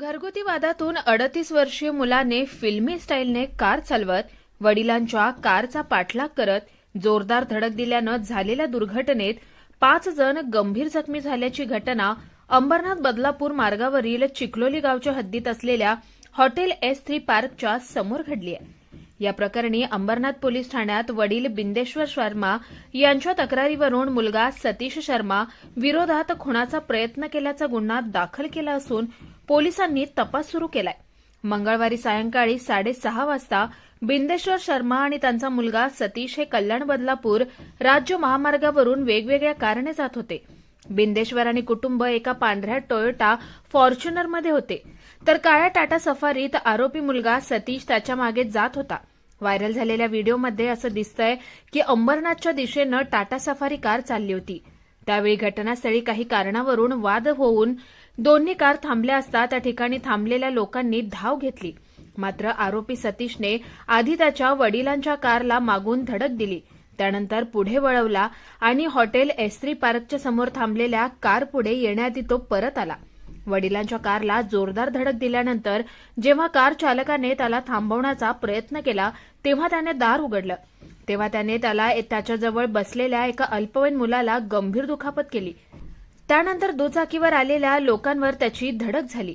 घरगुती वादातून अडतीस वर्षीय मुलाने फिल्मी स्टाईलने कार चालवत वडिलांच्या कारचा पाठलाग करत जोरदार धडक दिल्यानं झालेल्या दुर्घटनेत पाच जण गंभीर जखमी झाल्याची घटना अंबरनाथ बदलापूर मार्गावरील चिखलोली गावच्या हद्दीत असलेल्या हॉटेल एस थ्री पार्कच्या समोर घडली आहे. या प्रकरणी अंबरनाथ पोलीस ठाण्यात वडील बिंदेश्वर शर्मा यांच्या तक्रारीवरून मुलगा सतीश शर्मा विरोधात खुणाचा प्रयत्न केल्याचा गुन्हा दाखल केला असून पोलिसांनी तपास सुरू केलाय. मंगळवारी सायंकाळी साडेसहा वाजता बिंदेश्वर शर्मा आणि त्यांचा मुलगा सतीश हे कल्याण बदलापूर राज्य महामार्गावरून वेगवेगळ्या कारणे जात होते. बिंदेश्वर आणि कुटुंब एका पांढऱ्या टोयोटा फॉर्च्युनरमध्ये होते. तर काळ्या टाटा सफारीत आरोपी मुलगा सतीश त्याच्यामागे जात होता. व्हायरल झालेल्या व्हिडिओमध्ये असं दिसतंय की अंबरनाथच्या दिशेनं टाटा सफारी कार चालली होती. त्यावेळी घटनास्थळी काही कारणावरून वाद होऊन दोन्ही कार थांबल्या असता त्या ठिकाणी थांबलेल्या लोकांनी धाव घेतली. मात्र आरोपी सतीशने आधी त्याच्या वडिलांच्या कारला मागून धडक दिली. त्यानंतर पुढे वळवला आणि हॉटेल एस्त्री पार्कच्या समोर थांबलेल्या कार पुढे येण्याआधी तो परत आला. वडिलांच्या कारला जोरदार धडक दिल्यानंतर जेव्हा कार चालकाने त्याला थांबवण्याचा प्रयत्न केला तेव्हा त्याने दार उघडलं. तेव्हा त्याने त्याला त्याच्याजवळ बसलेल्या एका अल्पवयीन मुलाला गंभीर दुखापत केली. त्यानंतर दुचाकीवर आलेल्या लोकांवर त्याची धडक झाली.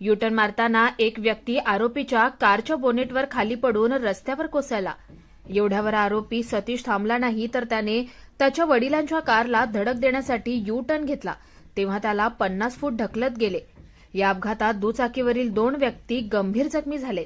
युटर्न मारताना एक व्यक्ती आरोपीच्या कारच्या बोनेटवर खाली पडून रस्त्यावर कोसळला. एवढ्यावर आरोपी सतीश थांबला नाही तर त्याने त्याच्या वडिलांच्या कारला धडक देण्यासाठी यू टर्न घेतला. तेव्हा त्याला पन्नास फूट ढकलत गेले. या अपघातात दुचाकीवरील दोन व्यक्ती गंभीर जखमी झाले.